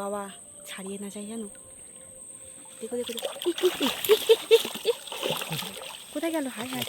বাবা ছাড়িয়ে না যায় জানো? দেখো দেখো। কোথায় গেল? হায় হায়।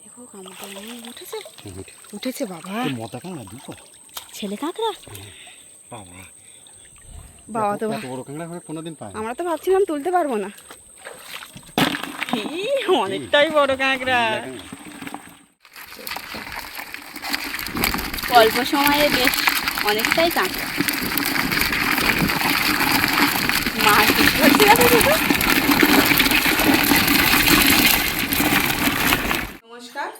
দেখো কামড়টা উঠেছে। উঠেছে বাবা। কাঁকড়া দুটো ছেলে কাঁকড়া। বাবা। বাবা তো বড় কাঁকড়া করে কোনোদিন পায় আমরা তো ভাবছিলাম তুলতে পারব না। অনেকটাই বড় কাঁকড়া। অল্প সময়ে বেশ অনেকটাই দুটো? নমস্কার।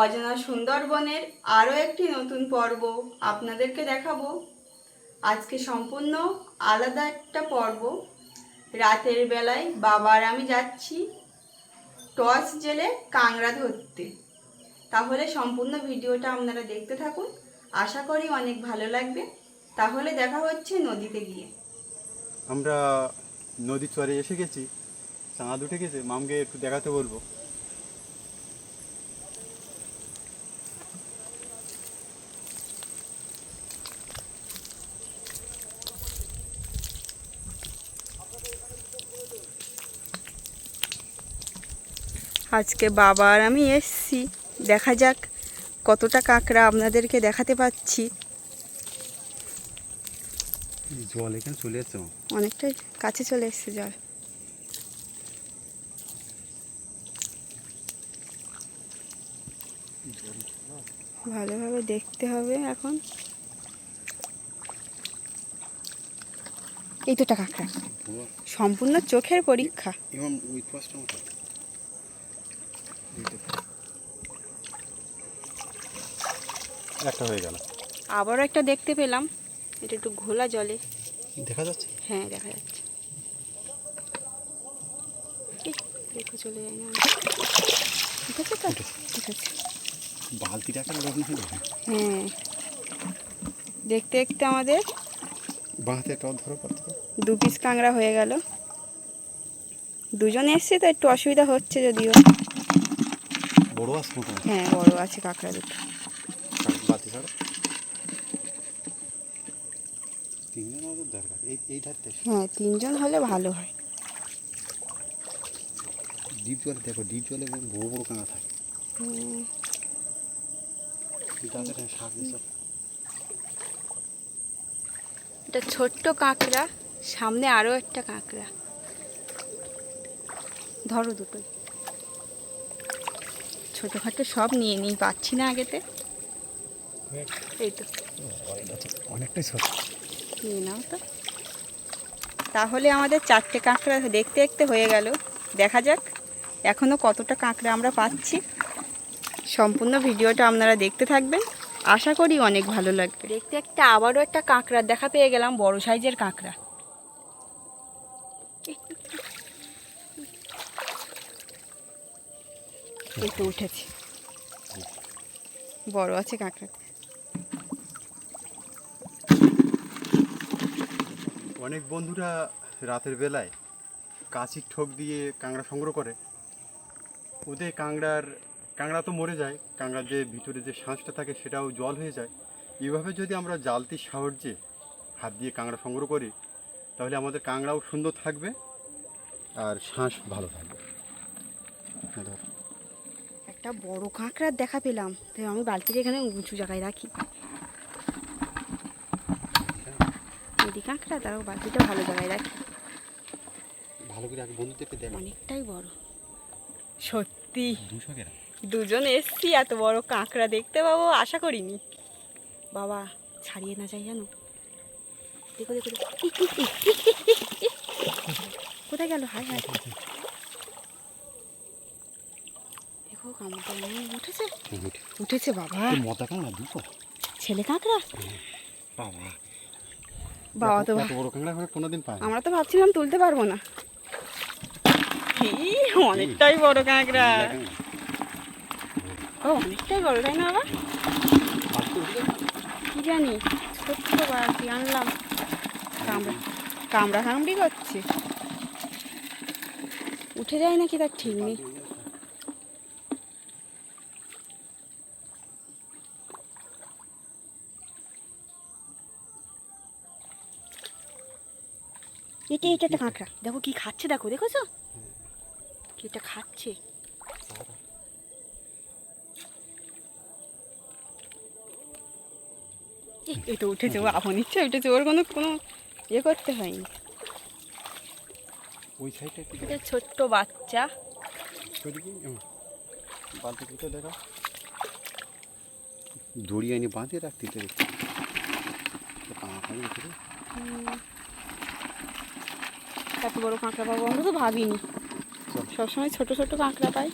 অজানা সুন্দরবনের আরও একটি নতুন পর্ব আপনাদেরকে দেখাবো। আজকে সম্পূর্ণ আলাদা একটা পর্ব। রাতের বেলায় বাবা আর আমি যাচ্ছি টর্চ জেলে কাংড়া ধরতে। তাহলে সম্পূর্ণ ভিডিওটা আপনারা দেখতে থাকুন। আশা করি অনেক ভালো লাগবে। তাহলে দেখা হচ্ছে নদীতে গিয়ে। আমরা নদী চরে এসে গেছি। চাঁদ উঠে গেছে মামকে একটু দেখাতে বলব। আজকে বাবা আর আমি এসছি। দেখা যাক। কতটা কাঁকড়া আপনাদেরকে দেখাতে পাচ্ছি। জল এখানে চলে মা। অনেকটাই কাছে চলে এসছে জল। ভালোভাবে দেখতে হবে এখন। এই দুটা কাঁকড়া। পুরো সম্পূর্ণ চোখের পরীক্ষা এবং ওই পাশটা মতো একটা হয়ে গেল। আবারও একটা দেখতে পেলাম। এটা একটু ঘোলা জলে। দেখা যাচ্ছে? হ্যাঁ দেখা যাচ্ছে। দেখো চলে যায় না। ঠিক আছে তো? ঠিক আছে বালতিটা একটা লোক নিয়ে হ্যাঁ। দেখতে দেখতে আমাদের ধরো দু পিস কাঁকড়া হয়ে গেল। দুজন এসছে তো একটু অসুবিধা হচ্ছে যদিও। বড় মতো হ্যাঁ বড় আছে কাঁকড়া দুটো। আমাদের দরকার এই এই ধারতে হ্যাঁ তিনজন হলে ভালো হয়। ডিপ জলে দেখো ডিপ জলে বড় বড় কাঁকড়া থাকে। এটা ছোট্ট কাঁকড়া সামনে আরও একটা কাঁকড়া। ধরো দুটোই। ছোটোখাটো সব নিয়ে নিই পাচ্ছি না আগেতে। এই তো। অনেকটাই ছোট। নিয়ে নাও তো। তাহলে আমাদের চারটে কাঁকড়া দেখতে দেখতে হয়ে গেল। দেখা যাক এখনও কতটা কাঁকড়া আমরা পাচ্ছি। সম্পূর্ণ ভিডিওটা আপনারা দেখতে থাকবেন। আশা করি অনেক ভালো লাগবে। দেখতে একটা আবারও একটা কাঁকড়ার দেখা পেয়ে গেলাম বড় সাইজের কাঁকড়া। তো উঠেছে। বড় আছে কাঁকড়া অনেক বন্ধুরা রাতের বেলায় কাঁচির ঠোক দিয়ে কাঁকড়া সংগ্রহ করে। ওদের কাঁকড়ার কাঁকড়া তো মরে যায় কাঁকড়ার যে ভিতরে যে শাঁসটা থাকে সেটাও জল হয়ে যায়। এভাবে যদি আমরা জালতির সাহায্যে হাত দিয়ে কাঁকড়া সংগ্রহ করি তাহলে আমাদের কাঁকড়াও সুন্দর থাকবে আর শাঁস ভালো থাকবে। হ্যাঁ, একটা বড় কাঁকড়ার দেখা পেলাম। তাই আমি বালতিটা এখানে উঁচু জায়গায় রাখি। নদী কাঁকড়া তাও বালতিটা ভালো জায়গায় রাখি। ভালো করে আগে বন্ধুদেরকে দেখ। অনেকটাই বড়। সত্যি। দুশো গ্রাম দুজন এসছি এত বড় কাঁকড়া দেখতে পাবো আশা করিনি। বাবা ছাড়িয়ে না যায় জানো? দেখো দেখো। কোথায় গেল? হায় হায়। দেখো কামড়টা উঠেছে। উঠেছে। বাবা। মদা কাঁকড়া দুটো ছেলে কাঁকড়া? বাবা। বাবা তো বড় কাঁকড়া কোনোদিন পায় আমরা তো ভাবছিলাম তুলতে পারব না। অনেকটাই বড় কাঁকড়া। ও অনেকটাই বড় তাই না বাবা? কি জানি ছোট্ট আনলাম। কামড়া কামড়া কামড়ি করছে। উঠে যায় নাকি তার ঠিক নেই? এটা এটা একটা কাঁকড়া দেখো কি খাচ্ছে দেখো দেখেছ? কি এটা খাচ্ছে? এটা উঠেছে ও আপন ইচ্ছে উঠেছে ওর কোনো কোনো ইয়ে করতে হয়নি। ওই সাইডটা ছোট্ট বাচ্চা। ওইদিকে বালতি কোথায় দড়ি এনে বাঁধে রাখতে উঠে এত বড় কাঁকড়া পাবো আমরা তো ভাবিনি। সবসময় ছোট ছোট কাঁকড়া পাই।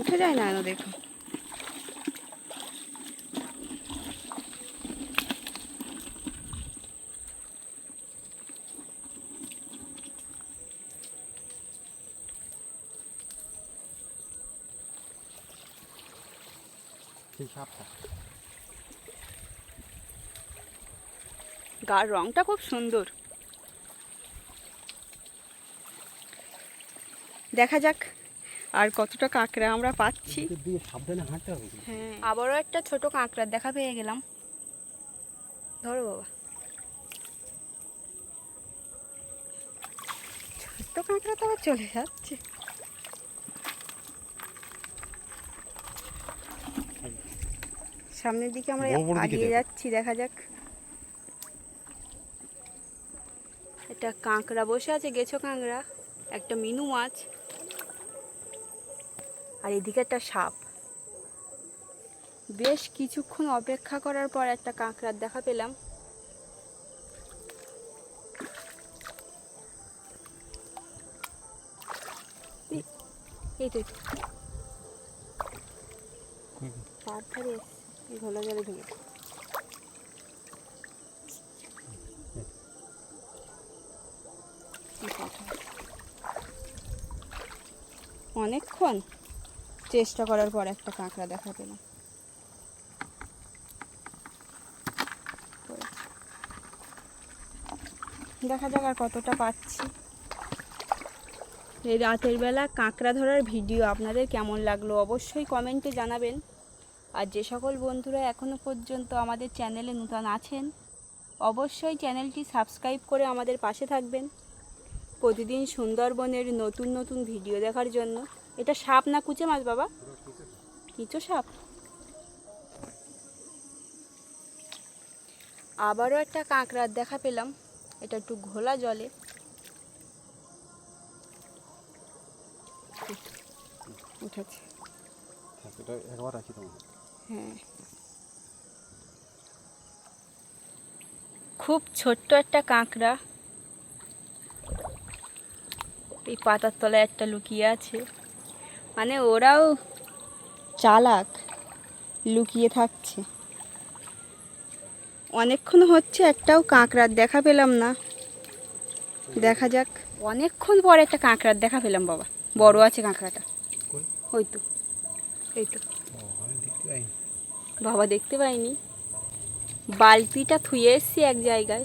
উঠে যায় না এনো দেখো। গার রংটা খুব সুন্দর। দেখা যাক আর কতটা কাঁকড়া আমরা পাচ্ছি। হ্যাঁ। আবারও একটা ছোট কাঁকড়ার দেখা পেয়ে গেলাম। ধরো বাবা। ছোট্ট কাঁকড়া তো আবার চলে যাচ্ছে। সামনের দিকে আমরা এগিয়ে যাচ্ছি দেখা যাক। এটা কাঁকড়া বসে আছে গেছো কাঁকড়া? একটা মিনু মাছ। আর এদিকে একটা সাপ। বেশ কিছুক্ষণ অপেক্ষা করার পর একটা কাঁকড়ার দেখা পেলাম। এই- তো এই তো। তার ধারে এসছে, এই ঘোলা জলে ঢুকে অনেকক্ষণ? চেষ্টা করার পর একটা কাঁকড়া দেখা পেলাম দেখা যাক আর কতটা পাচ্ছি। এই রাতের বেলা কাঁকড়া ধরার ভিডিও আপনাদের কেমন লাগল অবশ্যই কমেন্টে জানাবেন। আর যে সকল বন্ধুরা এখনও পর্যন্ত আমাদের চ্যানেলে নূতন আছেন, অবশ্যই চ্যানেলটি সাবস্ক্রাইব করে আমাদের পাশে থাকবেন। প্রতিদিন সুন্দরবনের নতুন নতুন ভিডিও দেখার জন্য এটা সাপ না কুচে মাছ বাবা? কিচো সাপ। আবারও একটা কাঁকড়ার দেখা পেলাম। এটা একটু ঘোলা জলে। উঠেছে। হ্যাঁ। খুব ছোট্ট একটা কাঁকড়া। এই পাতার তলায় একটা লুকিয়ে আছে। মানে ওরাও চালাক লুকিয়ে থাকছে। অনেকক্ষণ হচ্ছে একটাও কাঁকড়ার দেখা পেলাম না। দেখা যাক। অনেকক্ষণ পরে একটা কাঁকড়ার দেখা পেলাম বাবা। বড় আছে কাঁকড়াটা। কই? ওই তো। এই তো। বাবা দেখতে পাইনি। বালতিটা থুয়ে এসছি এক জায়গায়।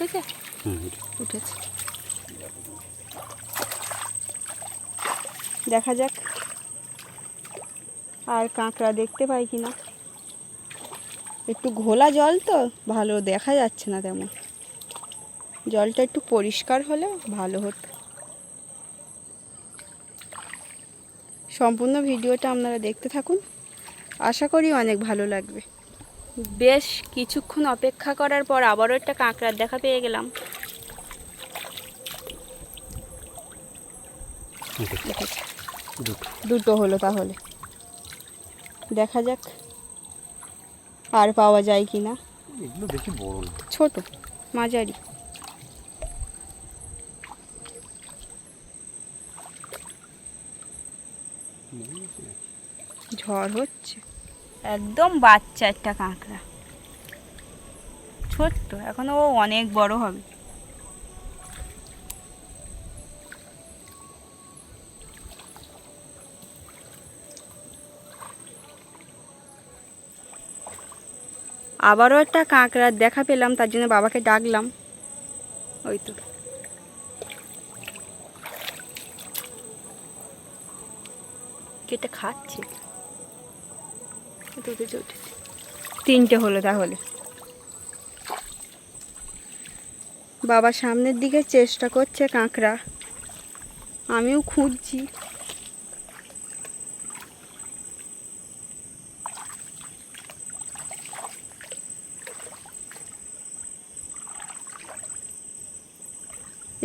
উঠেছে? হুম উঠেছে। দেখা যাক আর কাঁকড়া দেখতে পাই কি না একটু ঘোলা জল তো ভালো দেখা যাচ্ছে না তেমন। জলটা একটু পরিষ্কার হলে ভালো হতো। সম্পূর্ণ ভিডিওটা আপনারা দেখতে থাকুন। আশা করি অনেক ভালো লাগবে। বেশ কিছুক্ষণ অপেক্ষা করার পর আবারও একটা কাঁকড়ার দেখা পেয়ে গেলাম। দুটো। হলো তাহলে। দেখা যাক আর পাওয়া যায় কি না। ছোট মাঝারি। ঝড় হচ্ছে। একদম বাচ্চা একটা কাঁকড়া। ছোট্ট, এখনও ও অনেক বড় হবে। আবারও একটা কাঁকড়ার দেখা পেলাম, তার জন্য বাবাকে ডাকলাম। ওই তো। কেটে খাচ্ছে? তিনটে হলো তাহলে। বাবা সামনের দিকে চেষ্টা করছে কাঁকড়া। আমিও খুঁজছি।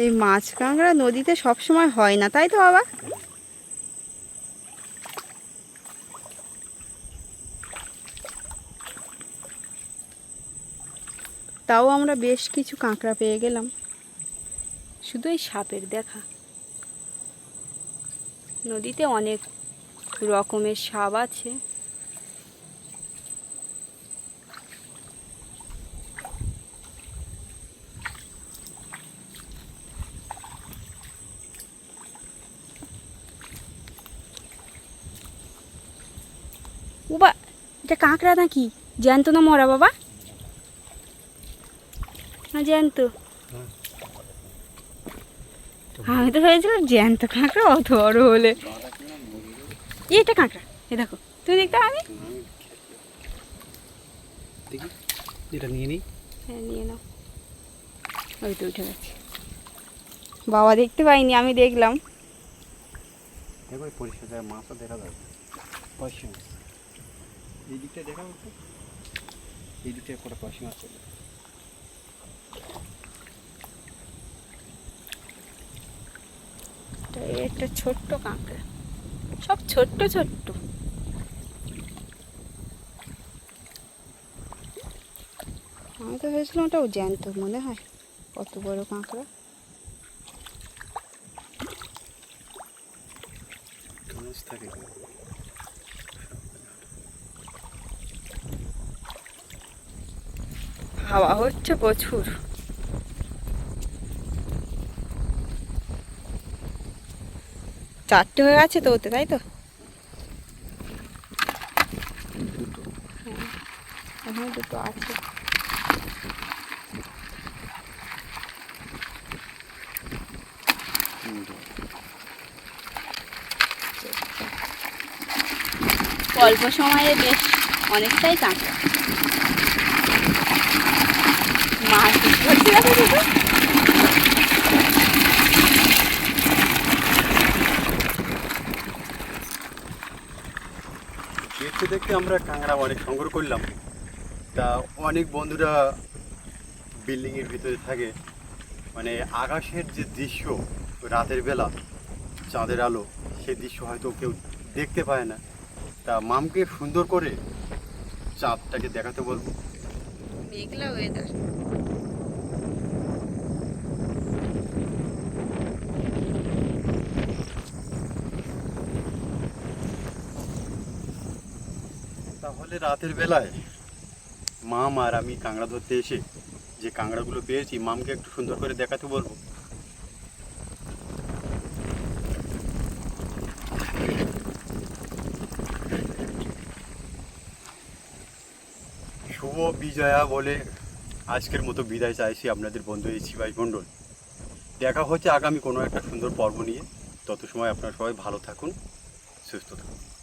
এই মাছ কাঁকড়া নদীতে সব সময় হয় না, তাই তো বাবা? তাও আমরা বেশ কিছু কাঁকড়া পেয়ে গেলাম। শুধু এই সাপের দেখা। নদীতে অনেক রকমের সাপ আছে। উবা, এটা কাঁকড়া নাকি? জ্যান্ত না মরা বাবা? জ্যান্ত। আমি তো ভেবেছিলাম জ্যান্ত কাঁকড়া অত বড় হলে। এটা কাঁকড়া এ দেখো তুমি দেখতে আমি এটা নিয়ে নিই। হ্যাঁ নিয়ে নাও। ওই তো উঠে গেছে। বাবা দেখতে পাইনি আমি দেখলাম। দেখো পরিষ্কার মাছও দেখা যাবে। পয়সা এই দিকটা দেখা যাচ্ছে এই দিকটায় করে পয়সা মাছ চলে এটা একটা ছোট্ট কাঁকড়া। সব ছোট্ট ছোট্ট। আমি তো ভেবেছিলাম ওটাও জ্যান্ত মনে হয়। কত বড় কাঁকড়া। হাওয়া হচ্ছে প্রচুর। চারটে হয়ে গেছে তো ওতে তাই তো? হ্যাঁ, দুটো আছে। অল্প সময়ে বেশ অনেকটাই কাঁচা। মাছ ধরছি না তো দুটো দেখতে দেখতে আমরা কাঁকড়া অনেক সংগ্রহ করলাম। তা অনেক বন্ধুরা বিল্ডিংয়ের ভিতরে থাকে। মানে আকাশের যে দৃশ্য, রাতের বেলা, চাঁদের আলো সেই দৃশ্য হয়তো কেউ দেখতে পায় না। তা মামকে সুন্দর করে চাঁদটাকে দেখাতে বলব। মেঘলা ওয়েদার তাহলে রাতের বেলায় মাম আর আমি কাঁকড়া ধরতে এসে যে কাঁকড়াগুলো পেয়েছি, মামকে একটু সুন্দর করে দেখাতে বলব। শুভ বিজয়া বলে আজকের মতো বিদায় চাইছি আপনাদের বন্ধু এই শিবাই মণ্ডল। দেখা হচ্ছে আগামী কোনো একটা সুন্দর পর্ব নিয়ে। তত সময় আপনারা সবাই ভালো থাকুন, সুস্থ থাকুন।